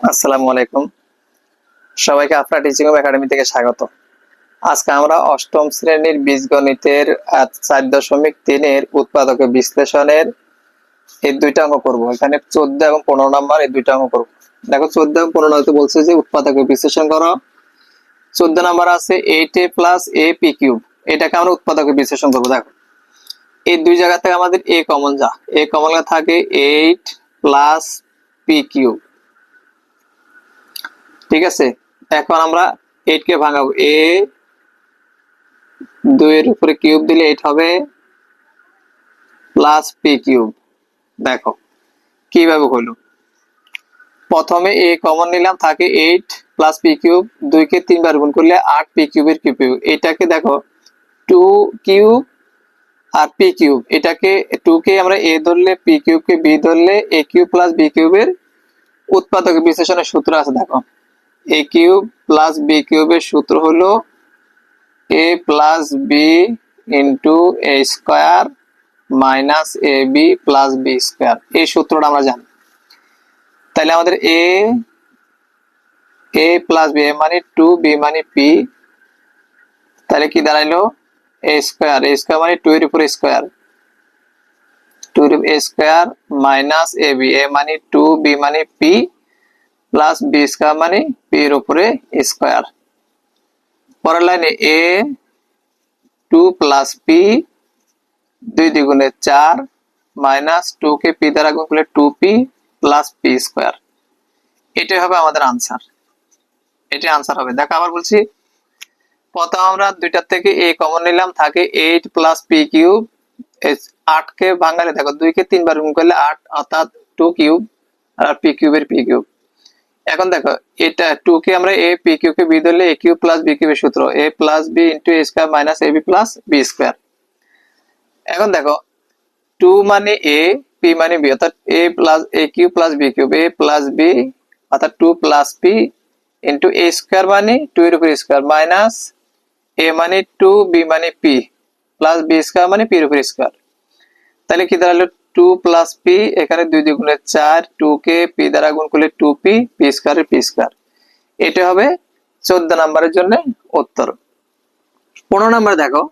আসসালামু আলাইকুম। সবাইকে টিচিং একাডেমি থেকে স্বাগত। আজকে আমরা অষ্টম শ্রেণির বীজগণিতের চার দশমিক তিনের উৎপাদক বিশ্লেষণের এই দুইটা অঙ্ক করব। এখানে চোদ্দ এবং পনেরো নম্বর এই দুইটা অঙ্ক করব। দেখো, চোদ্দ এবং পনেরো নম্বর বলছে যে উৎপাদক বিশ্লেষণ করো। চোদ্দ নম্বর আছে eight A plus A P cube এটাকে আমরা উৎপাদক বিশ্লেষণ করব। দেখো, এই দুই জায়গা থেকে আমাদের এ কমন যা। এ কমন থাকে এইট প্লাস পি কিউব ঠিক আছে? এখন আমরা এইট কে ভাঙাবো। এ দুইয়ের উপরে কিউব দিলে এইট হবে প্লাস পি কিউব দেখো, কীভাবে হলো? প্রথমে এ কমন নিলাম, থাকে এইট প্লাস পি কিউব দুইকে তিনবার গুণ করলে আট পি কিউবের কিউব এটাকে দেখো টু কিউব আর পি কিউব এটাকে টু কে আমরা এ ধরলে পি কিউব কে বি ধরলে এ কিউব প্লাস বি কিউবের উৎপাদক বিশ্লেষণের সূত্র আছে, দেখো। এ কিউব প্লাস বি কিউবের সূত্র হলো A plus B into A square minus A B plus B square এই সূত্রটা আমরা জানি। তাহলে আমাদের এ এ প্লাস বি এ মানে টু বি মানে পি তাহলে কি দাঁড়াইলো? এ স্কোয়ার এ স্কোয়ার মানে টু এর উপর square two A square minus A B A মানে টু বি মানে পি প্লাস বি স্কোয়ার মানে পি এর উপরে স্কোয়ার পরের লাইনে এ টু প্লাস পি দুই দ্বিগুণে চার মাইনাস টু কে পি দ্বারা গুণ করলে two P plus P square এটাই হবে আমাদের আনসার এটাই আনসার হবে। দেখো আবার বলছি, প্রথম আমরা দুইটার থেকে এ কমন নিলাম, থাকে এইট প্লাস পি কিউব আট কে ভাঙালে দেখো দুই কে তিনবার গুণ করলে আট, অর্থাৎ টু কিউব আর পি কিউবের পি কিউব এখন দেখো, এটা টু কে আমরা এ পি কিউ কে বি ধরলে এ কিউ প্লাস বি কিউবের সূত্র। A plus B into A square minus A B plus B square এখন দেখো টু মানে এ পি মানে বি অর্থাৎ A plus A cube plus B cube A plus B অর্থাৎ two plus P into A square মানে two এর উপর square minus এ মানে টু বি মানে পি প্লাস বি স্কোয়ার মানে পি এর উপর স্কোয়ার তাহলে কি দাঁড়াল? টু প্লাস পি এখানে দুই দ্বিগুণে চার টু কে পি দ্বারা গুণ করলে টু পি পি স্কোয়ারের পি স্কোয়ার এটা হবে চোদ্দ নাম্বারের জন্য উত্তর। পনেরো নাম্বার দেখো,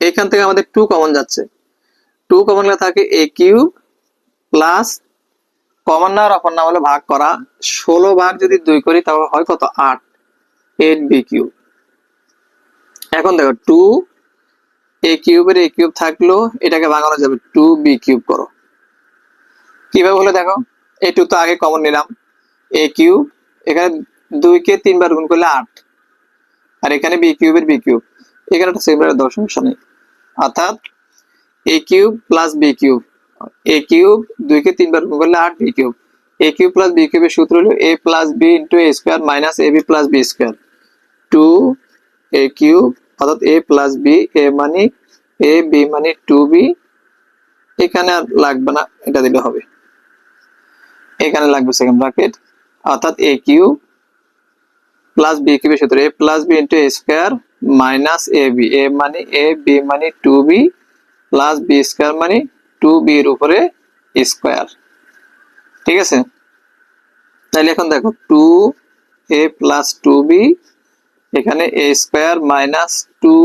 এখান থেকে আমাদের টু কমন যাচ্ছে। টু কমন থাকে এ কিউব প্লাস কমন না অপর নাম হলে ভাগ করা। ষোলো ভাগ যদি দুই করি, তাহলে হয় কত? আট। এইট বি কিউব এখন দেখো টু এ কিউবের এ কিউব থাকল এটাকে ভাঙানো যাবে টু বি কিউব করো। কীভাবে হলো দেখো? এই টু তো আগে কমন নিলাম। এ কিউব এখানে দুই কে তিনবার গুণ করলে আট। আর এখানে বি কিউবের বি কিউব এখানে একটা দেওয়ার সমস্যা নেই। অর্থাৎ A cube plus B cube A cube দুই কে তিনবার গুণ করলে আট B cube A cube plus B কিউবের সূত্র হলো A plus B into A square minus A B plus B square two A cube অর্থাৎ এ প্লাস বি এ মানে এ বি মানে টু বি এখানে আর লাগবে না, এটা দিলে হবে। এখানে লাগবে সেকেন্ড ব্র্যাকেট অর্থাৎ এ কিউ প্লাস বি কিউবের সূত্র A plus B into A square minus A B A মানে এ বি মানে two B plus B square মানে টু বি এর উপরে স্কোয়ার ঠিক আছে? তাহলে এখন দেখো two A plus two B এখানে A square minus two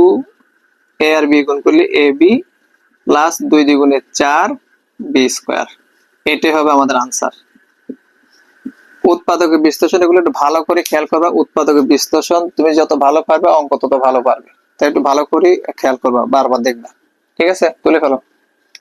A R B গুণ করলে এ বি প্লাস দুই দ্বিগুণে চার বি স্কোয়ার এটাই হবে আমাদের আনসার উৎপাদকের বিশ্লেষণ, এগুলো একটু ভালো করে খেয়াল করবা। উৎপাদকের বিশ্লেষণ, তুমি যত ভালো পারবে, অঙ্ক তত ভালো পারবে। তাই একটু ভালো করে খেয়াল করবা, বারবার দেখবা। ঠিক আছে? তুলে ফেলো।